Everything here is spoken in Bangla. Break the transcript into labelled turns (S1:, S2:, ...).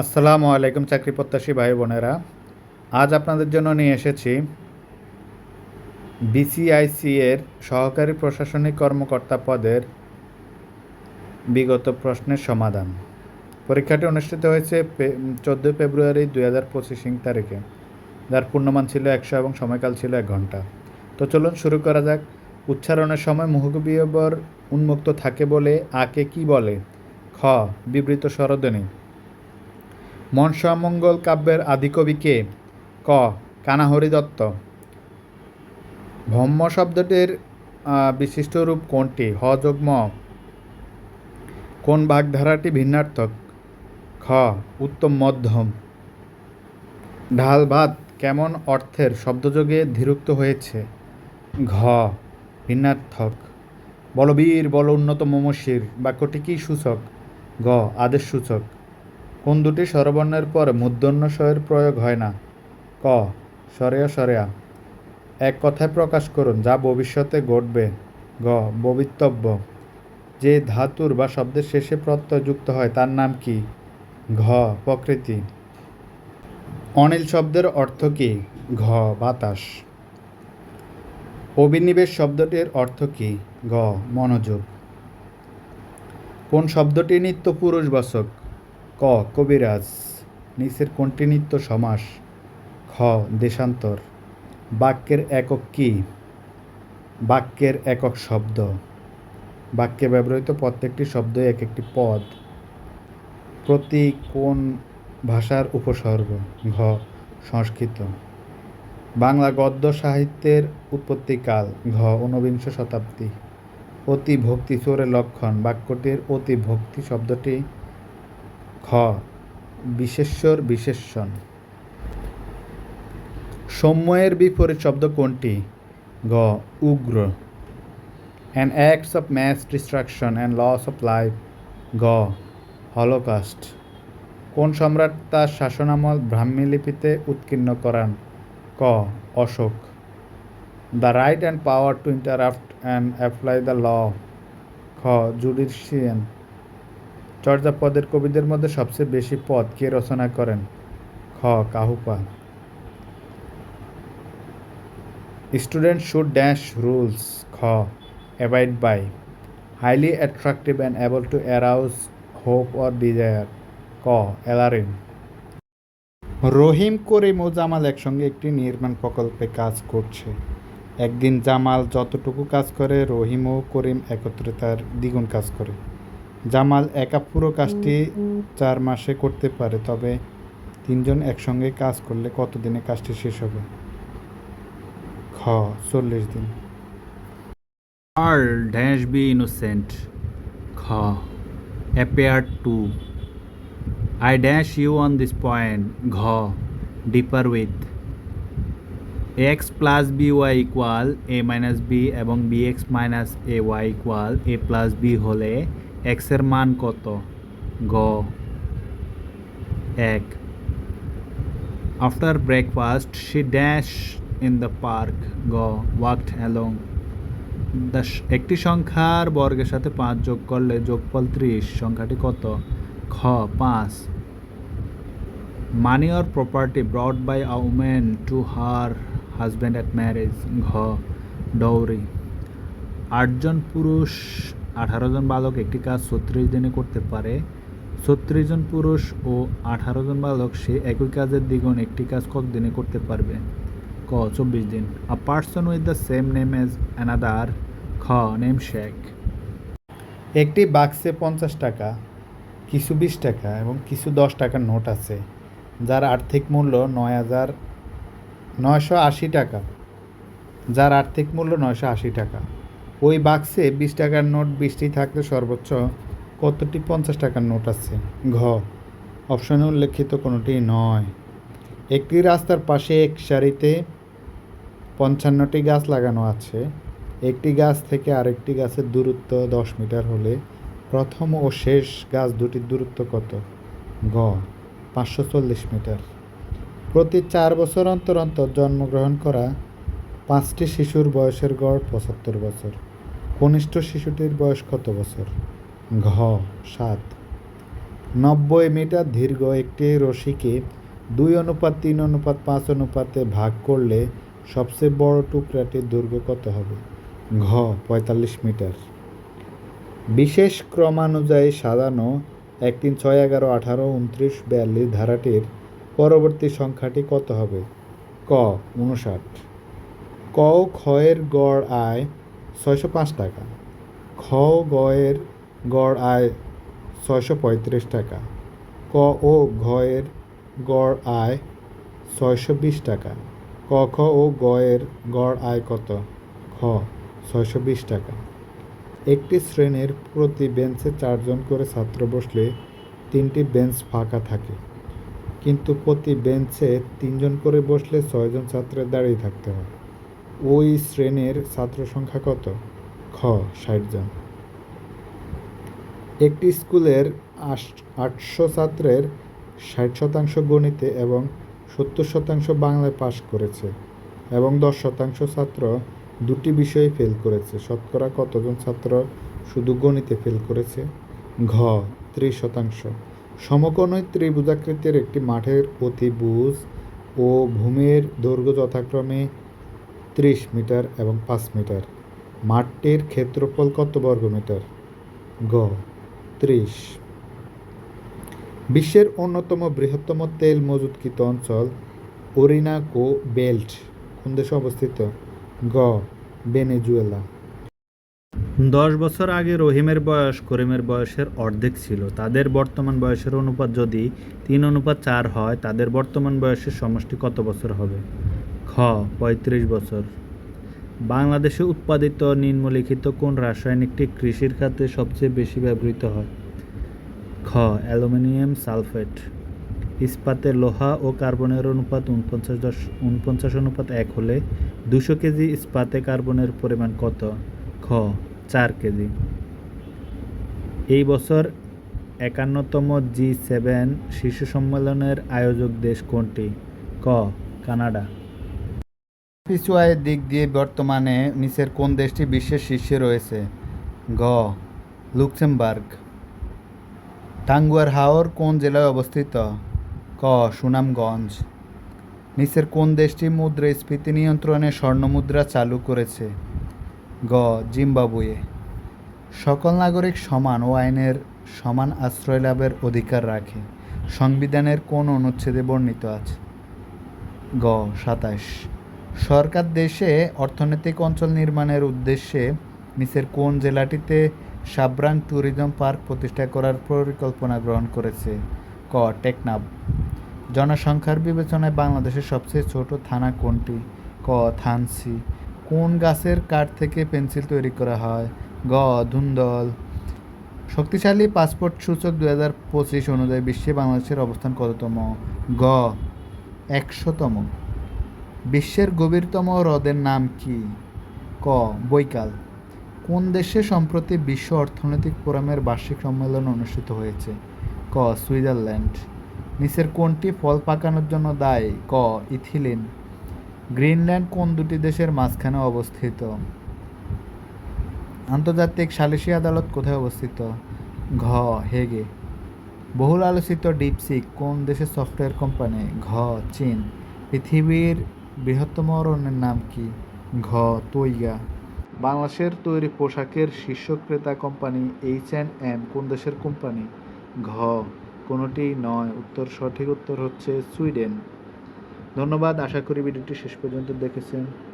S1: আসসালামু আলাইকুম চাকরি প্রত্যাশী ভাই বোনেরা। আজ আপনাদের জন্য নিয়ে এসেছি বিসিআইসি এর সহকারী প্রশাসনিক কর্মকর্তা পদের বিগত প্রশ্নের সমাধান। পরীক্ষাটি অনুষ্ঠিত হয়েছে চোদ্দোই ফেব্রুয়ারি দুই হাজার পঁচিশ তারিখে। যার পূর্ণমান ছিল একশো এবং সময়কাল ছিল এক ঘণ্টা। তো চলুন শুরু করা যাক। উচ্চারণের সময় মুহবিবর উন্মুক্ত থাকে বলে আকে কি বলে? খ, বিবৃত স্বরধ্বনি। মনসামঙ্গল কাব্যের আদিকবি কে? কানাহরি দত্ত। ভম্ম শব্দটির বিশিষ্ট রূপ কোনটি? হ. যোগ ম কোন বাগধারাটি ভিন্নার্থক? খ. উত্তম মধ্যম। ঢাল ভাত কেমন অর্থের শব্দযোগে ধীরুক্ত হয়েছে? ঘ. ভিন্নার্থক। বলবীর বল উন্নত মমশির, বাক্যটি কি সূচক? গ. আদেশ সূচক কোন দুটি স্বরবর্ণের পর মূর্ধন্য স্বয়ের প্রয়োগ হয় না? ক সরেয়া সরেয়া এক কথায় প্রকাশ করুন, যা ভবিষ্যতে ঘটবে। গ ভবিতব্য যে ধাতুর বা শব্দের শেষে প্রত্যয় যুক্ত হয়, তার নাম কি? ঘ, প্রকৃতি। অনিল শব্দের অর্থ কি? ঘ, বাতাস। অভিনিবেশ শব্দটির অর্থ কি? গ, মনোযোগ। কোন শব্দটি নিত্য পুরুষবাচক? ক, কবিরাজ, নিচের কোনটি নিত্য সমাস? খ, দেশান্তর, বাক্যের একক কি? বাক্যের একক শব্দ। বাক্যে ব্যবহৃত প্রত্যেকটি শব্দ এক একটি পদ। প্রতি কোন ভাষার উপসর্গ? ঘ, সংস্কৃত। বাংলা গদ্য সাহিত্যের উৎপত্তিকাল ঘ, ঊনবিংশ শতাব্দী। অতি ভক্তি চোরের লক্ষণ। বাক্যটির অতি ভক্তি শব্দটি খ বিশেষ্যর বিশেষণ। সময়ের বিপরীত শব্দ কোনটি? গ, উগ্র। An acts of mass destruction and loss of life গ হলোকাস্ট কোন সম্রাট তার শাসনামল ব্রাহ্মী লিপিতে উৎকীর্ণ করান? ক, Ashok. The right and power to interrupt and apply the law খ জুডিশিয়ান চর্যাপদের কবিদের মধ্যে সবচেয়ে বেশি পদ কে রচনা করেন? খ. Kahupa. Student should dash rules. খ. Abide by. Highly attractive and able to arouse hope or desire. ক. অ্যালারিং রহিম করিম ও জামাল একসঙ্গে একটি নির্মাণ প্রকল্পে কাজ করছে। একদিন জামাল যতটুকু কাজ করে, রহিম ও করিম একত্রে তার দ্বিগুণ কাজ করে। জামাল একা পুরো কাজটি চার মাসে করতে পারে, তবে তিনজন একসঙ্গে কাজ করলে কতদিনে কাজটি শেষ হবে? খ, চল্লিশ দিন। আর ড্যাশ বি ইনোসেন্ট খ appear to I dash you on this point ঘ differ with X plus B Y equal A minus B এবং B X minus A Y equal A plus B হলে এক্সের মান কত? গ, এক। After breakfast she dash in the park গ ওয়াকড অ্যালং দ্য একটি সংখ্যার বর্গের সাথে পাঁচ যোগ করলে যোগফল ত্রিশ, সংখ্যাটি কত? খ, পাঁচ। Money or property brought by a woman to her husband at marriage ঘ ডৌরি আটজন পুরুষ আঠারো জন বালক একটি কাজ ছত্রিশ দিনে করতে পারে। ছত্রিশ জন পুরুষ ও আঠারো জন বালক সে একই কাজের দ্বিগুণ একটি কাজ কত দিনে করতে পারবে? ক, চব্বিশ দিন। A person with the same name as another খ নেম শেখ একটি বাক্সে পঞ্চাশ টাকা, কিছু বিশ টাকা এবং কিছু দশ টাকার নোট আছে, যার আর্থিক মূল্য নয় হাজার নয়শো আশি টাকা। যার আর্থিক মূল্য নয়শো আশি টাকা। ওই বাক্সে বিশ টাকার নোট বিশটি থাকলে সর্বোচ্চ কতটি পঞ্চাশ টাকার নোট আছে? ঘ। অপশনে উল্লেখিত কোনোটি নয়। একটি রাস্তার পাশে এক সারিতে পঞ্চান্নটি গাছ লাগানো আছে। একটি গাছ থেকে আরেকটি গাছের দূরত্ব দশ মিটার হলে প্রথম ও শেষ গাছ দুটির দূরত্ব কত? গ পাঁচশো চল্লিশ মিটার। প্রতি চার বছর অন্তর অন্তর জন্মগ্রহণ করা পাঁচটি শিশুর বয়সের গড় পঁচাত্তর বছর। কনিষ্ঠ শিশুটির বয়স কত বছর? ঘ, সাত। নব্বই মিটার দীর্ঘ একটি রশিকে দুই অনুপাত, তিন অনুপাত, পাঁচ অনুপাতে ভাগ করলে সবচেয়ে বড় টুকরাটির দৈর্ঘ্য কত হবে? ঘ, পঁয়তাল্লিশ মিটার। বিশেষ ক্রমানুযায়ী সাজানো এক তিন ছয় এগারো আঠারো উনত্রিশ বিয়াল্লিশ ধারাটির পরবর্তী সংখ্যাটি কত হবে? ক, উনষাট। ক খয়ের গড় আয় ছয়শো পাঁচ টাকা। খ গয়ের গড় আয় ছয়শো পঁয়ত্রিশ টাকা। ক ও ঘয়ের গড় আয় ছয়শো বিশ টাকা। ক, খ ও গয়ের গড় আয় কত? খ, ছয়শো বিশ টাকা। একটি শ্রেণির প্রতি বেঞ্চে চারজন করে ছাত্র বসলে তিনটি বেঞ্চ ফাঁকা থাকে। কিন্তু প্রতি বেঞ্চে তিনজন করে বসলে ছয়জন ছাত্রের দাঁড়িয়ে থাকতে হয়। ওই শ্রেণির ছাত্র সংখ্যা কত? খ, ষাট জন। একটি স্কুলের আটশো ছাত্রের ষাট শতাংশ গণিতে এবং সত্তর শতাংশ বাংলায় পাশ করেছে এবং দশ শতাংশ ছাত্র দুটি বিষয়ে ফেল করেছে। শতকরা কতজন ছাত্র শুধু গণিতে ফেল করেছে? ঘ, ত্রিশ শতাংশ। সমকোণী ত্রিভুজাকৃতির একটি মাঠের অতিভুজ ও ভূমির দৈর্ঘ্য যথাক্রমে ত্রিশ মিটার এবং পাঁচ মিটার। মাঠটির ক্ষেত্রফল কত বর্গ মিটার গ, ত্রিশ। বিশ্বের অন্যতম বৃহত্তম তেল মজুতকৃত অঞ্চল ওরিনাকো বেল্ট। কোন দেশে অবস্থিত? গ, ভেনেজুয়েলা। দশ বছর আগে রহিমের বয়স করিমের বয়সের অর্ধেক ছিল। তাদের বর্তমান বয়সের অনুপাত যদি তিন অনুপাত চার হয়, তাদের বর্তমান বয়সের সমষ্টি কত বছর হবে? খ, পঁয়ত্রিশ বছর। বাংলাদেশে উৎপাদিত নিম্নলিখিত কোন রাসায়নিকটি কৃষির খাতে সবচেয়ে বেশি ব্যবহৃত হয়? খ, অ্যালুমিনিয়াম সালফেট। ইস্পাতে লোহা ও কার্বনের অনুপাত উনপঞ্চাশ দশ, উনপঞ্চাশ অনুপাত এক হলে দুশো কেজি ইস্পাতে কার্বনের পরিমাণ কত? খ, চার কেজি। এই বছর একান্নতম জি সেভেন শীর্ষ সম্মেলনের আয়োজক দেশ কোনটি? ক, কানাডা। পিছু আয়ের দিক দিয়ে বর্তমানে নিচের কোন দেশটি বিশ্বের শীর্ষে রয়েছে? গ. লুক্সেমবার্গ। টাঙ্গুয়ার হাওর কোন জেলায় অবস্থিত? ক. সুনামগঞ্জ। নিচের কোন দেশটি মুদ্রাস্ফীতি নিয়ন্ত্রণে স্বর্ণমুদ্রা চালু করেছে? গ. জিম্বাবুয়ে। সকল নাগরিক সমান ও আইনের সমান আশ্রয় লাভের অধিকার রাখে। সংবিধানের কোন অনুচ্ছেদে বর্ণিত আছে? গ. সাতাশ। সরকার দেশে অর্থনৈতিক অঞ্চল নির্মাণের উদ্দেশ্যে নিচের কোন জেলাটিতে সাবরাং ট্যুরিজম পার্ক প্রতিষ্ঠা করার পরিকল্পনা গ্রহণ করেছে? ক. টেকনাফ। জনসংখ্যার বিবেচনায় বাংলাদেশের সবচেয়ে ছোট থানা কোনটি? ক. থানসি। কোন গাছের কাঠ থেকে পেন্সিল তৈরি করা হয়? গ. ধুন্দল। শক্তিশালী পাসপোর্ট সূচক দু হাজার পঁচিশ অনুযায়ী বিশ্বে বাংলাদেশের অবস্থান কততম? গ. একশোতম। বিশ্বের গভীরতম হ্রদের নাম কি? ক. বৈকাল। কোন দেশে সম্প্রতি বিশ্ব অর্থনৈতিক ফোরামের বার্ষিক সম্মেলন অনুষ্ঠিত হয়েছে? ক. সুইজারল্যান্ড। নিচের কোনটি ফল পাকানোর জন্য দায়ী? ক. ইথিলিন। গ্রিনল্যান্ড কোন দুটি দেশের মাঝখানে অবস্থিত? আন্তর্জাতিক সালিসি আদালত কোথায় অবস্থিত? ঘ. হেগে। বহুল আলোচিত ডিপসিক কোন দেশের সফটওয়্যার কোম্পানি? ঘ. চীন। পৃথিবীর বৃহত্তম অরণ্যের নাম কি? ঘ, তৈগা। বাংলাদেশের তৈরি পোশাকের শীর্ষ ক্রেতা কোম্পানি এইচ অ্যান্ড এম কোন দেশের কোম্পানি? ঘ, কোনোটি নয়। উত্তর, সঠিক উত্তর হচ্ছে সুইডেন। ধন্যবাদ, আশা করি ভিডিওটি শেষ পর্যন্ত দেখেছেন।